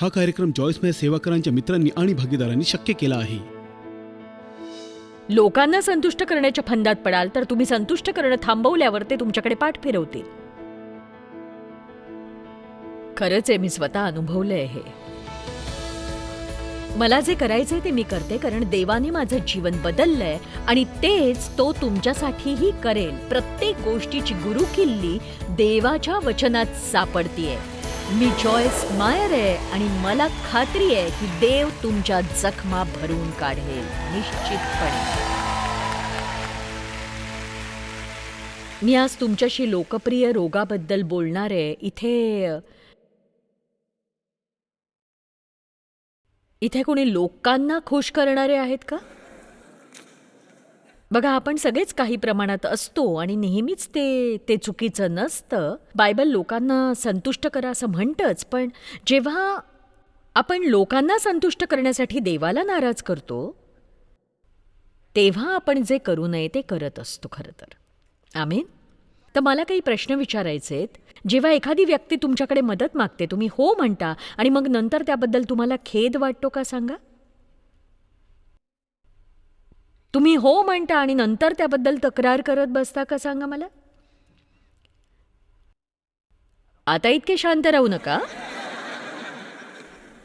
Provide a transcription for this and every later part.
हा कार्यक्रम जॉईसमय सेवाकरांच्या मित्रांनी आणि भागीदारांनी शक्य केला आहे. लोकांना संतुष्ट करण्याच्या फंदात पडाल तर तुम्ही संतुष्ट करणं थांबवल्यावर ते तुमच्याकडे पाठ फिरवतील. खरंच आहे मी स्वतः अनुभवलंय हे. मला जे करायचंय ते मी करते कारण देवाने माझं जीवन बदललंय आणि तेच तो तुमच्यासाठीही करेल. प्रत्येक गोष्टीची गुरुकिल्ली देवाच्या वचनात सापडतीये. मी जॉयस मायर आहे आणि मला खात्री आहे की देव तुमच्या जखमा भरून काढेल निश्चितपणे. मी आज तुमच्याशी लोकप्रिय रोगाबद्दल बोलणार आहे. इथे इथे कोणी लोकांना खुश करणारे आहेत का? बघा आपण सगळेच काही प्रमाणात असतो आणि नेहमीच ते ते चुकीचं नसतं. बायबल लोकांना संतुष्ट करा असं म्हणतंच पण जेव्हा आपण लोकांना संतुष्ट करण्यासाठी देवाला नाराज करतो तेव्हा आपण जे करू नये ते करत असतो खरं तर. आमीन? तर मला काही प्रश्न विचारायचे आहेत जेव्हा एखादी व्यक्ती तुमच्याकडे मदत मागते तुम्ही हो म्हणता आणि मग नंतर त्याबद्दल तुम्हाला खेद वाटतो का सांगा? तुम्ही हो म्हणता आणि नंतर त्याबद्दल तक्रार करत बसता का सांगा मला? आता इतके शांत राहू नका.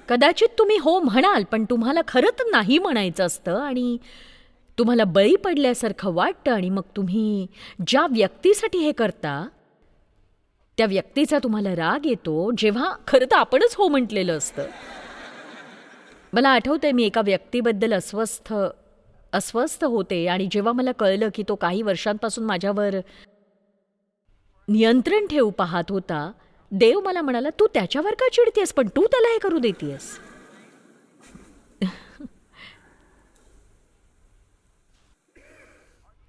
कदाचित तुम्ही हो म्हणाल पण तुम्हाला खरं तर नाही म्हणायचं असतं आणि तुम्हाला बळी पडल्यासारखं वाटतं आणि मग तुम्ही ज्या व्यक्तीसाठी हे करता त्या व्यक्तीचा तुम्हाला राग येतो जेव्हा खरं तर आपणच हो म्हटलेलं असतं. मला आठवतंय मी एका व्यक्तीबद्दल अस्वस्थ अस्वस्थ होते आणि जेव्हा मला कळलं की तो काही वर्षांपासून माझ्यावर नियंत्रण ठेवू पाहत होता देव मला म्हणाला तू त्याच्यावर का चिडतेस? पण तू त्याला हे करू देतेस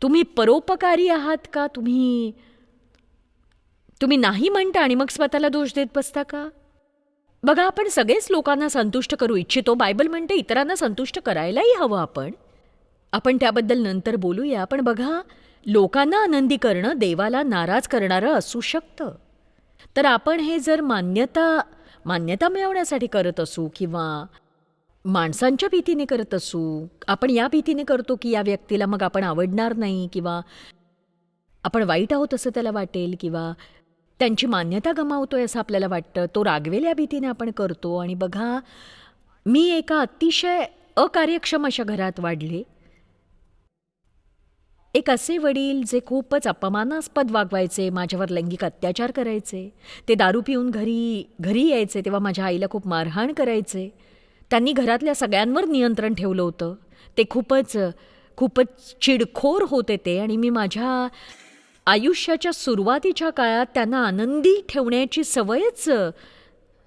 तुम्ही परोपकारी आहात का? तुम्ही तुम्ही नाही म्हणता आणि मग स्वतःला दोष देत बसता का? बघा आपण सगळेच लोकांना संतुष्ट करू इच्छितो. बायबल म्हणते इतरांना संतुष्ट करायलाही हवं आपण. आपण त्याबद्दल नंतर बोलूया. पण बघा लोकांना आनंदी करणं देवाला नाराज करणारं असू शकतं. तर आपण हे जर मान्यता मान्यता मिळवण्यासाठी करत असू किंवा माणसांच्या भीतीने करत असू आपण या भीतीने करतो की या व्यक्तीला मग आपण आवडणार नाही किंवा आपण वाईट आहोत असं त्याला वाटेल किंवा त्यांची मान्यता गमावतोय असं आपल्याला वाटतं तो रागवेल या भीतीने आपण करतो. आणि बघा मी एका अतिशय अकार्यक्षम अशा घरात वाढले. एक असे वडील जे खूपच अपमानास्पद वागवायचे माझ्यावर लैंगिक अत्याचार करायचे ते दारू पिऊन घरी घरी यायचे तेव्हा माझ्या आईला खूप मारहाण करायचे. त्यांनी घरातल्या सगळ्यांवर नियंत्रण ठेवलं होतं. ते खूपच खूपच चिडखोर होते ते आणि मी माझ्या आयुष्याच्या सुरुवातीच्या काळात त्यांना आनंदी ठेवण्याची सवयच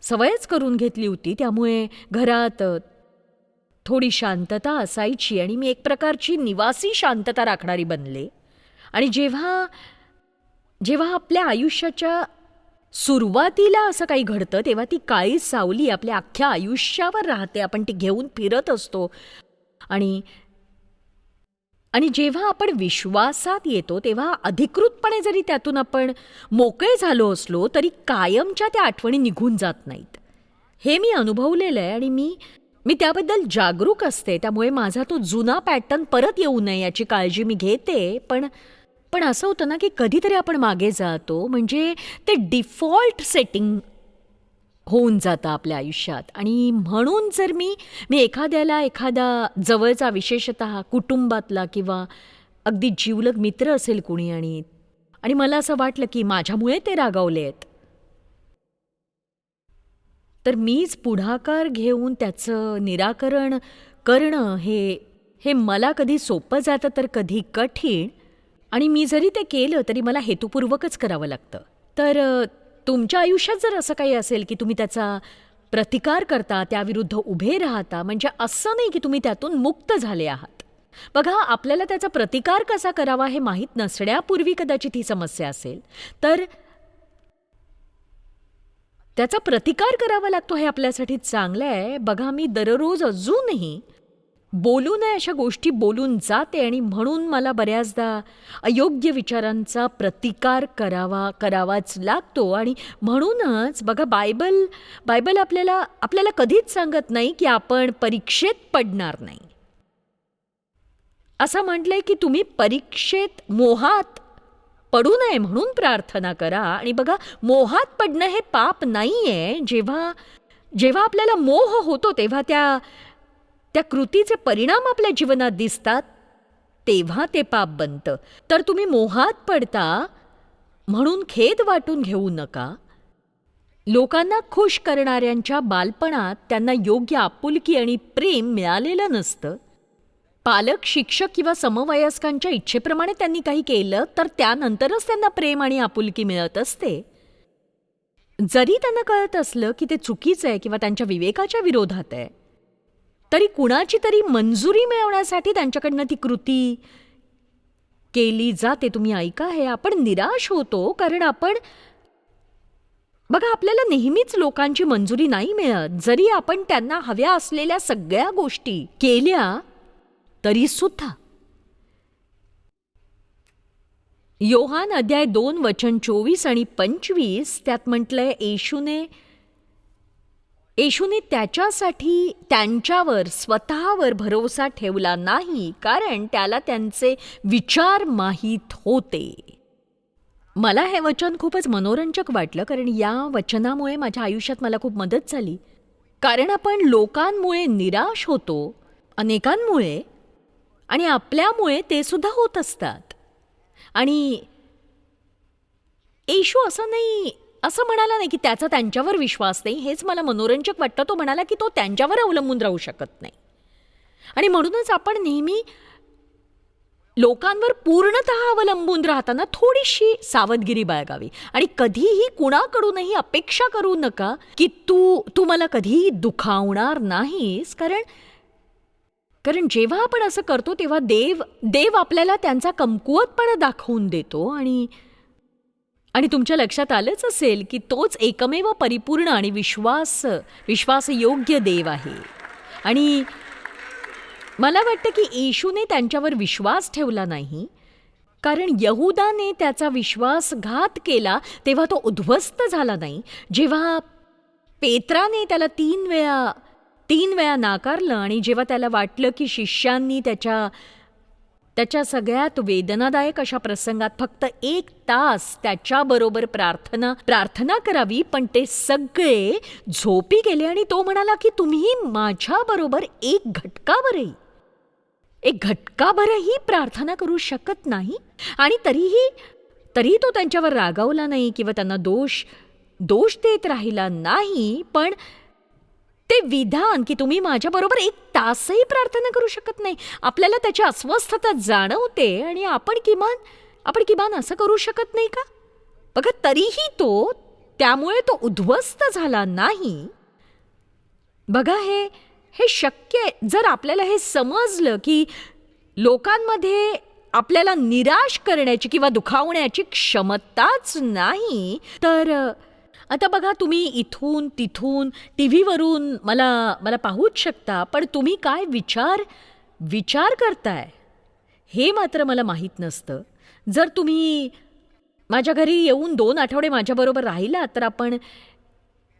सवयच करून घेतली होती. त्यामुळे घरात थोडी शांतता असायची आणि मी एक प्रकारची निवासी शांतता राखणारी बनले. आणि जेव्हा जेव्हा आपल्या आयुष्याच्या सुरुवातीला असं काही घडतं तेव्हा ती काळी सावली आपल्या अख्ख्या आयुष्यावर राहते. आपण ती घेऊन फिरत असतो. आणि आणि जेव्हा आपण विश्वासात येतो तेव्हा अधिकृतपणे जरी त्यातून आपण मोकळे झालो असलो तरी कायमच्या त्या आठवणी निघून जात नाहीत. हे मी अनुभवलेलं आहे आणि मी मी त्याबद्दल जागरूक असते त्यामुळे माझा तो जुना पॅटर्न परत येऊ नये याची काळजी मी घेते. पण पण असं होतं ना की कधीतरी आपण मागे जातो म्हणजे ते डिफॉल्ट सेटिंग होऊन जातं आपल्या आयुष्यात. आणि म्हणून जर मी मी एखाद्याला एखादा जवळचा विशेषत कुटुंबातला किंवा अगदी जीवलग मित्र असेल कुणी आणि आणि मला असं वाटलं की माझ्यामुळे ते रागावले आहेत तर मीच पुढाकार घेऊन त्याचं निराकरण करणं हे हे मला कधी सोपं जातं तर कधी कठीण. आणि मी जरी ते केलं तरी मला हेतुपूर्वकच करावं लागतं. तर तुमच्या आयुष्यात जर असं काही असेल की तुम्ही त्याचा प्रतिकार करता त्याविरुद्ध उभे राहता म्हणजे असं नाही की तुम्ही त्यातून मुक्त झाले आहात. बघा आपल्याला त्याचा प्रतिकार कसा करावा हे माहीत नसण्यापूर्वी कदाचित ही समस्या असेल. तर त्याचा प्रतिकार करावा लागतो हे आपल्यासाठी चांगलं आहे. बघा मी दररोज अजूनही बोलू नये अशा गोष्टी बोलून जाते आणि म्हणून मला बऱ्याचदा अयोग्य विचारांचा प्रतिकार करावा करावाच लागतो. आणि म्हणूनच बघा बायबल बायबल आपल्याला आपल्याला कधीच सांगत नाही की आपण परीक्षेत पडणार नाही. असं म्हटलंय की तुम्ही परीक्षेत मोहात पडू नये म्हणून प्रार्थना करा. आणि बघा मोहात पडणं हे पाप नाही आहे जेव्हा जेव्हा आपल्याला मोह होतो तेव्हा त्या त्या कृतीचे परिणाम आपल्या जीवनात दिसतात तेव्हा ते पाप बनतं. तर तुम्ही मोहात पडता म्हणून खेद वाटून घेऊ नका. लोकांना खुश करणाऱ्यांच्या बालपणात त्यांना योग्य आपुलकी आणि प्रेम मिळालेलं नसतं. पालक शिक्षक किंवा समवयस्कांच्या इच्छेप्रमाणे त्यांनी काही केलं तर त्यानंतरच त्यांना प्रेम आणि आपुलकी मिळत असते. जरी त्यांना कळत असलं की ते चुकीचं आहे किंवा त्यांच्या विवेकाच्या विरोधात आहे तरी कुणाची तरी मंजुरी मिळवण्यासाठी त्यांच्याकडनं ती कृती केली जाते. तुम्ही ऐका हे आपण निराश होतो कारण आपण बघा आपल्याला नेहमीच लोकांची मंजुरी नाही मिळत. जरी आपण त्यांना हव्या असलेल्या सगळ्या गोष्टी केल्या तरीसुद्धा. योहान अध्याय दोन वचन चोवीस आणि पंचवीस त्यात म्हटलंय येशूने येशूने त्याच्यासाठी त्यांच्यावर स्वतःवर भरोसा ठेवला नाही कारण त्याला त्यांचे विचार माहीत होते. मला हे वचन खूपच मनोरंजक वाटलं कारण या वचनामुळे माझ्या आयुष्यात मला खूप मदत झाली. कारण आपण लोकांमुळे निराश होतो अनेकांमुळे आणि आपल्यामुळे ते सुद्धा होत असतात. आणि येशू असं नाही असं म्हणाला नाही की त्याचा त्यांच्यावर विश्वास नाही. हेच मला मनोरंजक वाटतं. तो म्हणाला की तो त्यांच्यावर अवलंबून राहू शकत नाही. आणि म्हणूनच आपण नेहमी लोकांवर पूर्णत अवलंबून राहताना थोडीशी सावधगिरी बाळगावी. आणि कधीही कुणाकडूनही अपेक्षा करू नका की तू तू मला कधीही दुखावणार नाहीस. कारण कारण जेव्हा आपण असं करतो तेव्हा देव देव आपल्याला त्यांचा कमकुवतपणा दाखवून देतो आणि आणि तुमच्या लक्षात आलंच असेल की तोच एकमेव परिपूर्ण आणि विश्वास विश्वासयोग्य देव आहे. आणि मला वाटतं की येशूने त्यांच्यावर विश्वास ठेवला नाही. कारण यहुदाने त्याचा विश्वासघात केला तेव्हा तो उद्ध्वस्त झाला नाही. जेव्हा पेत्राने त्याला तीन वेळा तीन वेळा नाकारलं आणि जेव्हा त्याला वाटलं की शिष्यांनी त्याच्या त्याच्या सगळ्यात वेदनादायक अशा प्रसंगात फक्त एक तास त्याच्याबरोबर प्रार्थना प्रार्थना करावी पण ते सगळे झोपी गेले आणि तो म्हणाला की तुम्ही माझ्याबरोबर एक घटकावरही एक घटकाभरही प्रार्थना करू शकत नाही? आणि तरीही तरी तो त्यांच्यावर रागावला नाही किंवा त्यांना दोष दोष देत राहिला नाही पण ते विधान की तुम्ही माझ्याबरोबर एक तासही प्रार्थना करू शकत नाही. आपल्याला त्याची अस्वस्थता जाणवते आणि आपण किमान आपण किमान असं करू शकत नाही का? बघा तरीही तो त्यामुळे तो उद्ध्वस्त झाला नाही. बघा हे हे शक्य जर आपल्याला हे समजलं की लोकांमध्ये आपल्याला निराश करण्याची किंवा दुखावण्याची क्षमताच नाही तर आता बघा तुम्ही इथून तिथून टी व्हीवरून मला मला पाहूच शकता पण तुम्ही काय विचार विचार करताय? हे मात्र मला माहीत नसतं. जर तुम्ही माझ्या घरी येऊन दोन आठवडे माझ्याबरोबर राहिला तर आपण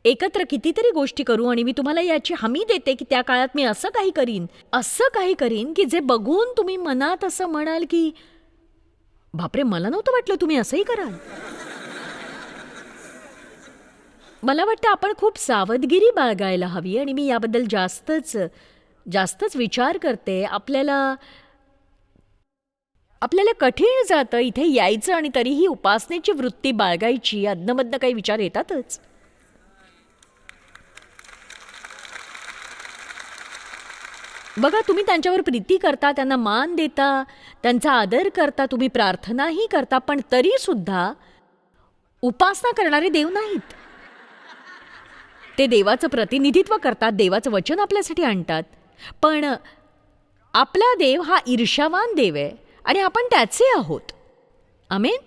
एकत्र कितीतरी गोष्टी करू आणि मी तुम्हाला याची हमी देते की त्या काळात मी असं काही करीन असं काही करीन की जे बघून तुम्ही मनात असं म्हणाल की बापरे मला नव्हतं वाटलं तुम्ही असंही कराल. मला वाटतं आपण खूप सावधगिरी बाळगायला हवी आणि मी याबद्दल जास्तच जास्तच विचार करते. आपल्याला आपल्याला कठीण जातं इथे यायचं आणि तरीही उपासनेची वृत्ती बाळगायची. अदनमधनं काही विचार येतातच. बघा तुम्ही त्यांच्यावर प्रीती करता त्यांना मान देता त्यांचा आदर करता तुम्ही प्रार्थनाही करता पण तरीसुद्धा उपासना करणारे देव नाहीत. ते देवाचं प्रतिनिधित्व करतात देवाचं वचन आपल्यासाठी आणतात. पण आपला देव हा ईर्षावान देव आहे आणि आपण त्याचे आहोत. आमेन?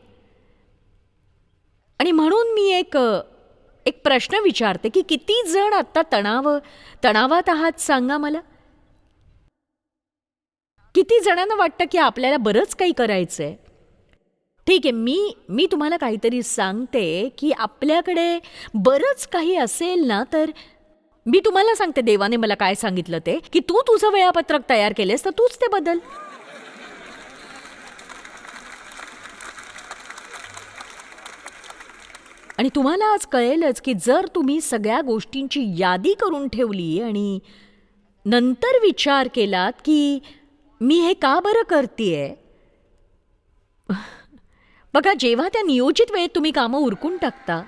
आणि म्हणून मी एक एक प्रश्न विचारते की किती जण आत्ता तणाव तणावात आहात सांगा मला? किती जणांना वाटतं की आपल्याला बरंच काही करायचं आहे ठीक आहे मी मी तुम्हाला काहीतरी सांगते की आपल्याकडे बरंच काही असेल ना तर मी तुम्हाला सांगते देवाने मला काय सांगितलं ते की तू तुझं वेळापत्रक तयार केलेस तर तूच ते बदल. आणि तुम्हाला आज कळेलच की जर तुम्ही सगळ्या गोष्टींची यादी करून ठेवली आणि नंतर विचार केलात की मी हे का बरं करतेय? बघा जेव्हा त्या नियोजित वेळेत तुम्ही कामं उरकून टाकता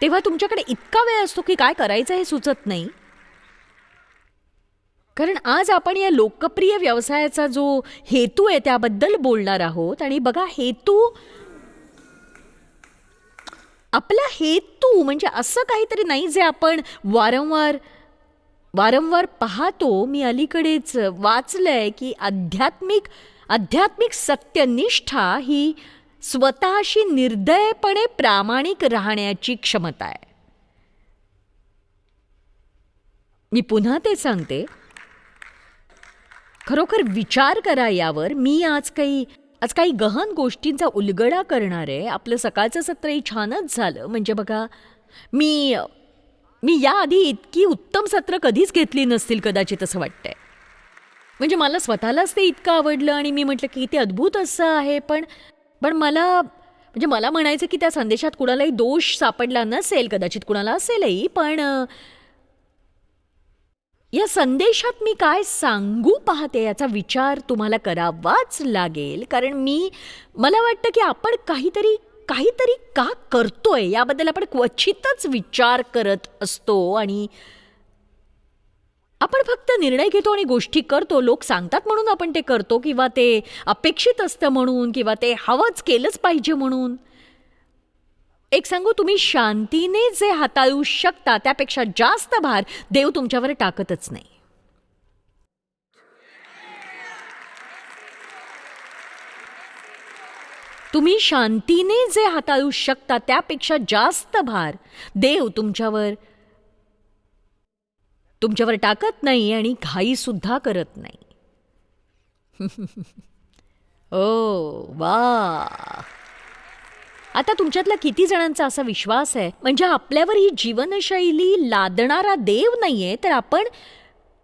तेव्हा तुमच्याकडे इतका वेळ असतो की काय करायचं हे सुचत नाही. कारण आज आपण या लोकप्रिय व्यवसायाचा जो हेतू आहे त्याबद्दल बोलणार आहोत आणि बघा हेतू आपला हेतू म्हणजे असं काहीतरी नाही जे आपण वारंवार वारंवार पाहतो. मी अलीकडेच वाचलंय की आध्यात्मिक आध्यात्मिक सत्यनिष्ठा ही स्वतःशी निर्दयपणे प्रामाणिक राहण्याची क्षमता आहे. मी पुन्हा ते सांगते. खरोखर विचार करा यावर. मी आज काही आज काही गहन गोष्टींचा उलगडा करणार आहे. आपलं सकाळचं सत्रही छानच झालं. म्हणजे बघा मी मी याआधी इतकी उत्तम सत्र कधीच घेतली नसतील कदाचित असं वाटतंय. म्हणजे मला स्वतःलाच ते इतकं आवडलं आणि मी म्हटलं की ते अद्भुत असं आहे पण पण मला म्हणजे मला म्हणायचं की त्या संदेशात कुणालाही दोष सापडला नसेल कदाचित कुणाला असेलही पण या संदेशात मी काय सांगू पाहते याचा विचार तुम्हाला करावाच लागेल. कारण मी मला वाटतं की आपण काहीतरी काहीतरी का करतोय याबद्दल आपण क्वचितच विचार करत असतो आणि आपण फक्त निर्णय घेतो आणि गोष्टी करतो. लोक सांगतात म्हणून आपण ते करतो किंवा ते अपेक्षित असतं म्हणून किंवा ते हवंच केलंच पाहिजे म्हणून. एक सांगू तुम्ही शांतीने जे हाताळू शकता त्यापेक्षा जास्त भार देव तुमच्यावर टाकतच नाही. तुम्ही शांतीने जे हाताळू शकता त्यापेक्षा जास्त भार देव तुमच्यावर तुमच्यावर टाकत नाही आणि घाईसुद्धा करत नाही. ओ वा. आता तुमच्यातला किती जणांचा असा विश्वास आहे? म्हणजे आपल्यावर ही जीवनशैली लादणारा देव नाहीये तर आपण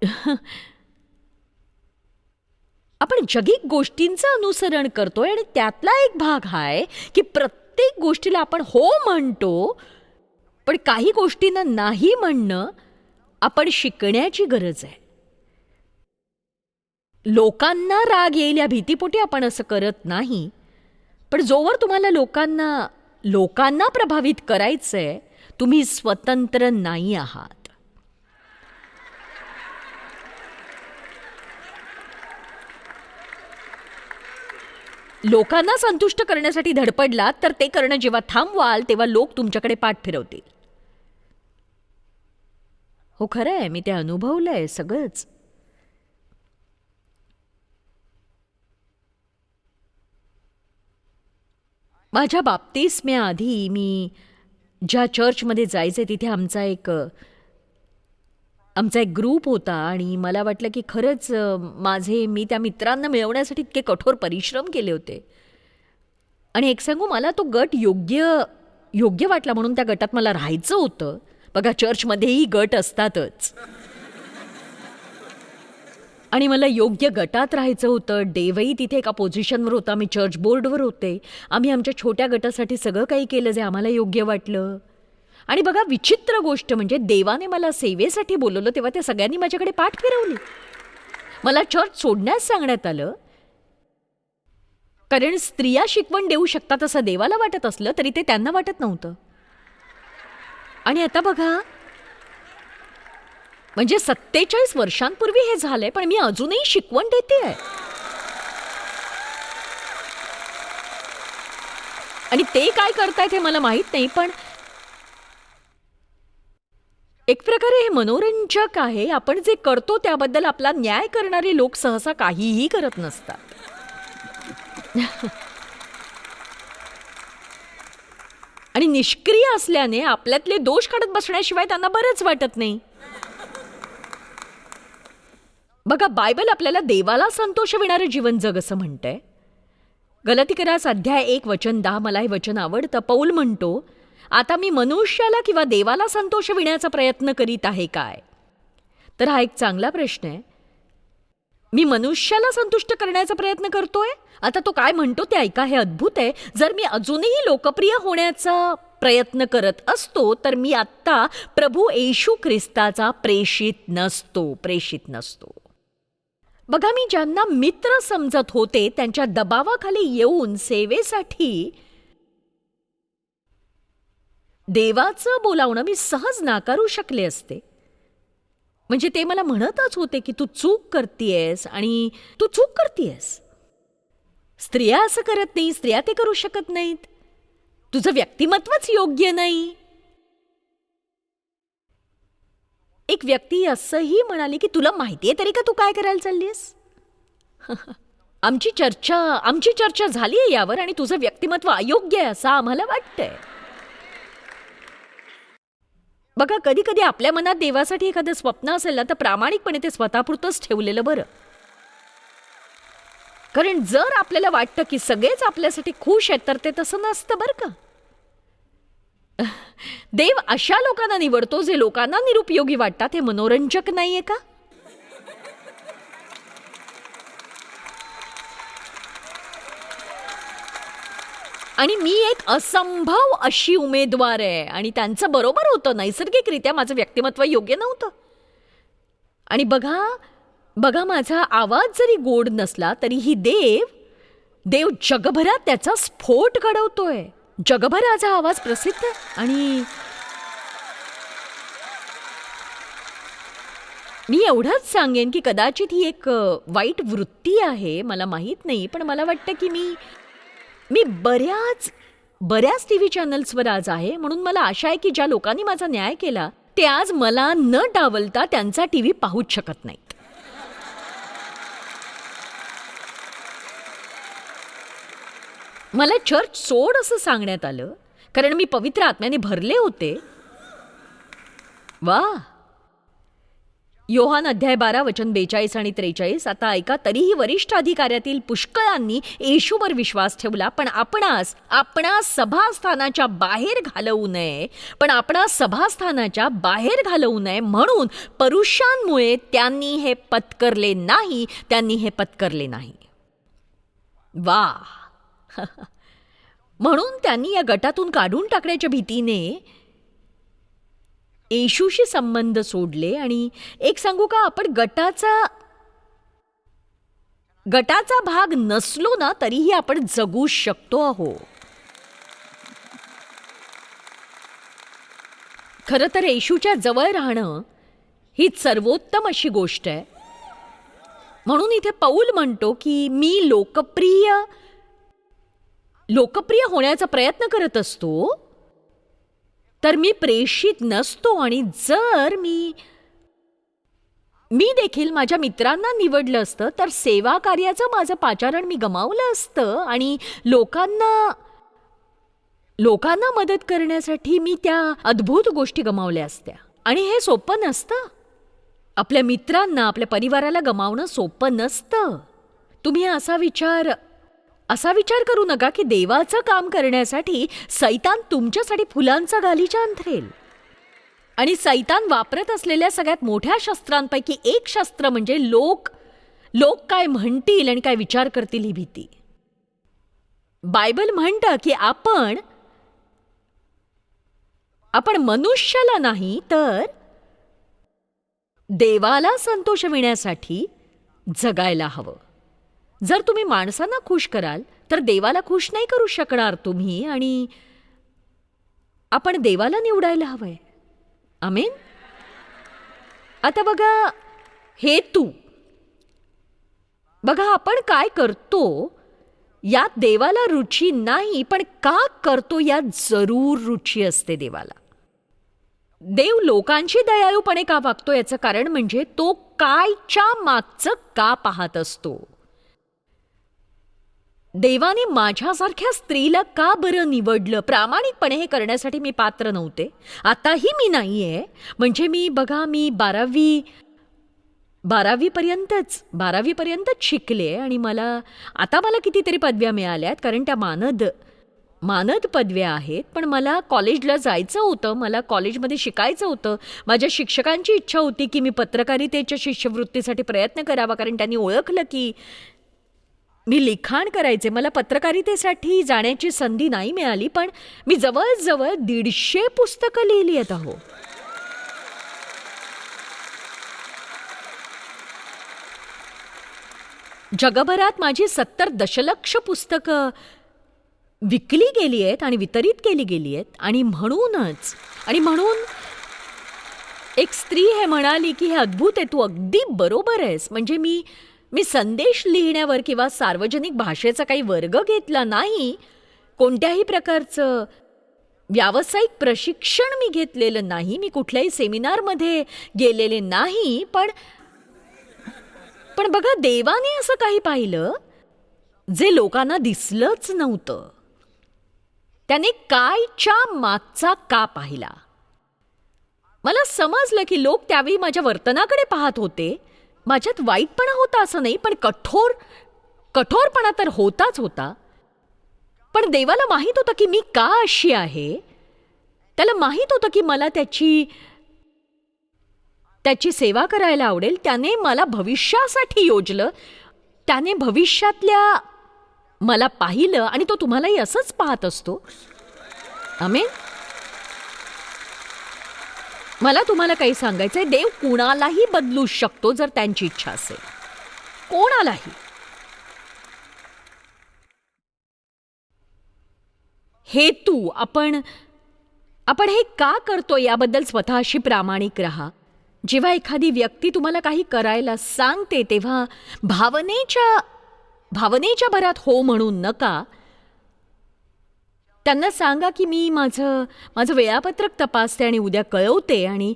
आपण जगिक गोष्टींचं अनुसरण करतोय आणि त्यातला एक भाग आहे की प्रत्येक गोष्टीला आपण हो म्हणतो पण काही गोष्टींना नाही म्हणणं आपण शिकण्याची गरज आहे. लोकांना राग येईल या भीतीपोटी आपण असं करत नाही पण जोवर तुम्हाला लोकांना लोकांना प्रभावित करायचंय तुम्ही स्वतंत्र नाही आहात. लोकांना संतुष्ट करण्यासाठी धडपडलात तर ते करणं जेव्हा थांबवाल तेव्हा लोक तुमच्याकडे पाठ फिरवतील. हो खरं आहे मी ते अनुभवलंय सगळंच. माझ्या बाप्तिस्म्याआधी मी ज्या चर्चमध्ये जायचे तिथे आमचा एक आमचा एक ग्रुप होता आणि मला वाटलं की खरंच माझे मी त्या मित्रांना मिळवण्यासाठी इतके कठोर परिश्रम केले होते. आणि एक सांगू मला तो गट योग्य योग्य वाटला म्हणून त्या गटात मला राहायचं होतं. बघा चर्चमध्येही गट असतातच. आणि मला योग्य गटात राहायचं होतं. डेवही तिथे एका पोझिशनवर होता. मी चर्च बोर्डवर होते. आम्ही आमच्या छोट्या गटासाठी सगळं काही केलं जे आम्हाला योग्य वाटलं. आणि बघा विचित्र गोष्ट म्हणजे देवाने मला सेवेसाठी बोलवलं तेव्हा त्या सगळ्यांनी माझ्याकडे पाठ फिरवली. मला चर्च सोडण्यास सांगण्यात आलं. कारण स्त्रिया शिकवण देऊ शकतात असं देवाला वाटत असलं तरी ते त्यांना वाटत नव्हतं. आणि आता बघा. म्हणजे सत्तेचाळीस वर्षांपूर्वी हे झालंय पण मी अजूनही शिकवण देते आणि ते काय करतायत हे मला माहीत नाही पण एक प्रकारे हे मनोरंजक आहे. आपण जे करतो त्याबद्दल आपला न्याय करणारे लोक सहसा काहीही करत नसतात. आणि निष्क्रिय असल्याने आपल्यातले दोष काढत बसण्याशिवाय त्यांना बरंच वाटत नाही. बघा बायबल आपल्याला देवाला संतोष विणारं जीवन जग असं म्हणतंय. करा अध्याय एक वचन दहा मला हे वचन आवडतं. पौल म्हणतो आता मी मनुष्याला किंवा देवाला संतोष विण्याचा प्रयत्न करीत आहे काय? तर हा एक चांगला प्रश्न आहे. मी मनुष्याला संतुष्ट करण्याचा प्रयत्न करतोय? आता तो काय म्हणतो ते ऐका हे अद्भुत आहे. जर मी अजूनही लोकप्रिय होण्याचा प्रयत्न करत असतो तर मी आत्ता प्रभू येशू ख्रिस्ताचा प्रेषित नसतो प्रेषित नसतो. बघा मी ज्यांना मित्र समजत होते त्यांच्या दबावाखाली येऊन सेवेसाठी देवाचं बोलावणं मी सहज नाकारू शकले असते. म्हणजे ते मला म्हणतच होते की तू चूक करतीयस आणि तू चूक करतीयस. स्त्रिया असं करत नाही स्त्रिया ते करू शकत नाहीत. तुझं व्यक्तिमत्वच योग्य नाही. एक व्यक्ती असंही म्हणाली की तुला माहितीये तरी का तू काय करायला चाललीस आमची चर्चा आमची चर्चा झाली आहे यावर आणि तुझं व्यक्तिमत्व अयोग्य आहे असं आम्हाला वाटतंय. बघा कधी कधी आपल्या मनात देवासाठी एखादं स्वप्न असेल ना तर प्रामाणिकपणे ते स्वतःपुरतंच ठेवलेलं बरं. कारण जर आपल्याला वाटतं की सगळेच आपल्यासाठी खुश आहेत तर ते तसं नसतं बरं का? देव अशा लोकांना निवडतो जे लोकांना निरुपयोगी वाटतात हे मनोरंजक नाहीये का? आणि मी एक असंभव अशी उमेदवार आहे. आणि त्यांचं बरोबर होतं. नैसर्गिकरित्या माझं व्यक्तिमत्व योग्य नव्हतं. आणि बघा बघा माझा आवाज जरी गोड नसला तरीही देव देव जगभरात त्याचा स्फोट घडवतोय. जगभर माझा आवाज प्रसिद्ध आहे. आणि मी एवढंच सांगेन की कदाचित ही एक वाईट वृत्ती आहे. मला माहीत नाही पण मला वाटतं की मी मी बऱ्याच बऱ्याच टी व्ही चॅनल्सवर आज आहे म्हणून मला आशा आहे की ज्या लोकांनी माझा न्याय केला ते आज मला न डावलता त्यांचा टी व्ही पाहूच शकत नाहीत. मला चर्च सोड असं सांगण्यात आलं कारण मी पवित्र आत्म्याने भरले होते. वा योहान अध्याय बारा वचन बेचाळीस आणि त्रेचाळीस. आता ऐका तरीही वरिष्ठ अधिकाऱ्यातील पुष्कळांनी येशूवर विश्वास ठेवला पण आपणास आपणास सभास्थानाच्या बाहेर घालवू नये. पण आपणास सभास्थानाच्या बाहेर घालवू नये म्हणून परुषांमुळे त्यांनी हे पत्करले नाही त्यांनी हे पत्करले नाही. वा! म्हणून त्यांनी या गटातून काढून टाकण्याच्या भीतीने येशूशी संबंध सोडले आणि एक सांगू का आपण गटाचा गटाचा भाग नसलो ना तरीही आपण जगू शकतो आहो. खरं तर येशूच्या जवळ राहणं ही सर्वोत्तम अशी गोष्ट आहे. म्हणून इथे पौल म्हणतो की मी लोकप्रिय लोकप्रिय होण्याचा प्रयत्न करत असतो. तर मी प्रेषित नसतो आणि जर मी मी देखील माझ्या मित्रांना निवडलं असतं तर सेवा कार्याचं माझं पाचारण मी गमावलं असतं आणि लोकांना लोकांना मदत करण्यासाठी मी त्या अद्भुत गोष्टी गमावल्या असत्या. आणि हे सोपं नसतं. आपल्या मित्रांना आपल्या परिवाराला गमावणं सोपं नसतं. तुम्ही असा विचार असा विचार करू नका की देवाचं काम करण्यासाठी सैतान तुमच्यासाठी फुलांचा गालिचा अंथरेल. आणि सैतान वापरत असलेल्या सगळ्यात मोठ्या शस्त्रांपैकी एक शस्त्र म्हणजे लोक. लोक काय म्हणतील आणि काय विचार करतील ही भीती. बायबल म्हणतं की आपण आपण मनुष्याला नाही तर देवाला संतोष विण्यासाठी जगायला हवं. जर तुम्ही माणसांना खुश कराल तर देवाला खुश नाही करू शकणार तुम्ही आणि आपण देवाला निवडायला हवंय. आमेन? आता बघा हे तू. बघा आपण काय करतो यात देवाला रुची नाही पण का करतो यात जरूर रुची असते देवाला. देव लोकांशी दयाळूपणे का वागतो याचं कारण म्हणजे तो कायच्या मागचं का पाहत असतो. देवाने माझ्यासारख्या स्त्रीला का बरं निवडलं? प्रामाणिकपणे हे करण्यासाठी मी पात्र नव्हते. आताही मी नाही आहे म्हणजे मी बघा मी बारावी बारावीपर्यंतच बारावीपर्यंतच शिकले आणि मला आता मला कितीतरी पदव्या मिळाल्यात कारण त्या मानद मानद पदव्या आहेत. पण मला कॉलेजला जायचं होतं मला कॉलेजमध्ये शिकायचं होतं. माझ्या शिक्षकांची इच्छा होती की मी पत्रकारितेच्या शिष्यवृत्तीसाठी प्रयत्न करावा कारण त्यांनी ओळखलं की मी लिखाण करायचे मला पत्रकारितेसाठी जाण्याची संधी नाही मिळाली पण मी जवळजवळ दीडशे पुस्तकं लिहिली आहेत अहो. जगभरात माझी सत्तर दशलक्ष पुस्तकं विकली गेली आहेत आणि वितरित केली गेली आहेत आणि म्हणूनच आणि म्हणून एक स्त्री हे म्हणाली की हे अद्भुत आहे तू अगदी बरोबर आहेस. म्हणजे मी मी संदेश लिहिण्यावर किंवा सार्वजनिक भाषेचा काही वर्ग घेतला नाही कोणत्याही प्रकारचं व्यावसायिक प्रशिक्षण मी घेतलेलं नाही मी कुठल्याही सेमिनारमध्ये गेलेले नाही पण पण बघा देवाने असं काही पाहिलं जे लोकांना दिसलंच नव्हतं. त्याने कायच्या मागचा का पाहिला? मला समजलं की लोक त्यावेळी माझ्या वर्तनाकडे पाहत होते माझ्यात वाईटपणा होता असं नाही पण कठोर कठोरपणा तर होताच होता. पण देवाला माहीत होतं की मी का अशी आहे? त्याला माहीत होतं की मला त्याची त्याची सेवा करायला आवडेल. त्याने मला भविष्यासाठी योजलं. त्याने भविष्यातल्या मला पाहिलं आणि तो तुम्हालाही असंच पाहत असतो. आमे मला तुम्हाला काही सांगायचंय. देव कुणालाही बदलू शकतो जर त्यांची इच्छा असेल. कोणालाही. हेतू आपण आपण हे का करतो याबद्दल स्वतःशी प्रामाणिक राहा. जेव्हा एखादी व्यक्ती तुम्हाला काही करायला सांगते तेव्हा भावनेच्या भावनेच्या भरात हो म्हणून नका. त्यांना सांगा की मी माझं माझं वेळापत्रक तपासते आणि उद्या कळवते आणि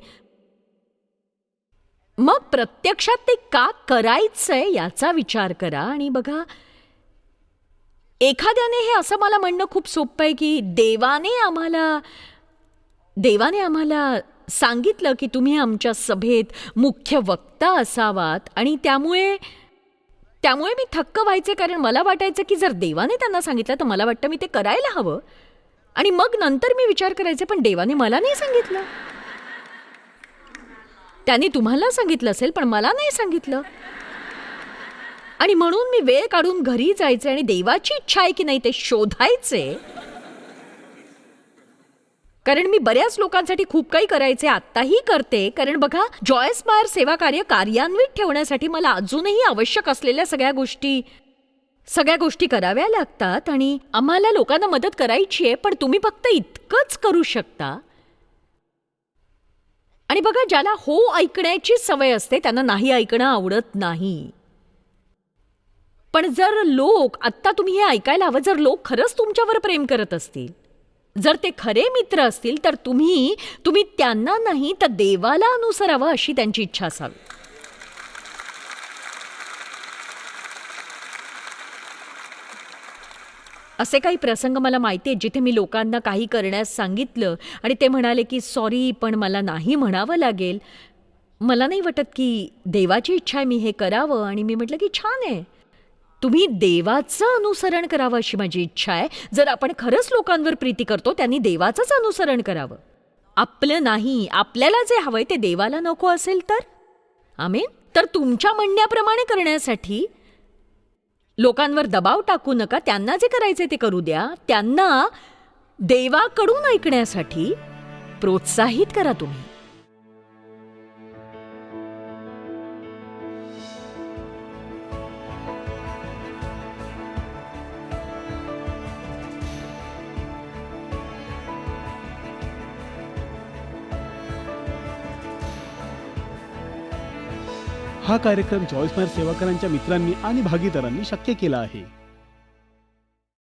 मग प्रत्यक्षात ते का करायचंय याचा विचार करा आणि बघा एखाद्याने हे असं मला म्हणणं खूप सोपं आहे की देवाने आम्हाला देवाने आम्हाला सांगितलं की तुम्ही आमच्या सभेत मुख्य वक्ता असावात आणि त्यामुळे त्यामुळे मी थक्क व्हायचे कारण मला वाटायचं की जर देवाने त्यांना सांगितलं तर मला वाटतं मी ते करायला हवं. आणि मग नंतर मी विचार करायचे पण देवाने मला नाही सांगितलं. त्याने तुम्हाला सांगितलं असेल पण मला नाही सांगितलं. आणि म्हणून मी वेळ काढून घरी जायचे आणि देवाची इच्छा आहे की नाही ते शोधायचे. कारण मी बऱ्याच लोकांसाठी खूप काही करायचे आत्ताही करते. कारण बघा जॉयस मायर सेवा कार्य कार्यान्वित ठेवण्यासाठी मला अजूनही आवश्यक असलेल्या सगळ्या गोष्टी सगळ्या गोष्टी कराव्या लागतात आणि आम्हाला लोकांना मदत करायची आहे पण तुम्ही फक्त इतकंच करू शकता. आणि बघा ज्याला हो ऐकण्याची सवय असते त्यांना नाही ऐकणं आवडत नाही. पण जर लोक आत्ता तुम्ही हे ऐकायला हवं जर लोक खरंच तुमच्यावर प्रेम करत असतील जर ते खरे मित्र असतील तर तुम्ही तुम्ही त्यांना नाही तर देवाला अनुसरावं अशी त्यांची इच्छा असावी. असे काही प्रसंग मला माहिती आहेत जिथे मी लोकांना काही करण्यास सांगितलं आणि ते म्हणाले की सॉरी पण मला नाही म्हणावं लागेल. मला नाही वाटत की देवाची इच्छा आहे मी हे करावं. आणि मी म्हटलं की छान आहे. तुम्ही देवाचं अनुसरण करावं अशी माझी इच्छा आहे. जर आपण खरंच लोकांवर प्रीती करतो त्यांनी देवाचंच अनुसरण करावं. आपलं नाही. आपल्याला जे हवंय ते देवाला नको असेल तर? आमेन. तर तुमच्या म्हणण्याप्रमाणे करण्यासाठी लोकांवर दबाव टाकू नका. त्यांना जे करायचे ते करू द्या. त्यांना देवाकडून ऐकण्यासाठी प्रोत्साहित करा तुम्ही. हा कार्यक्रम चॉईस मायर सेवाकरांच्या मित्रांनी आणि भागीदारांनी शक्य केला आहे.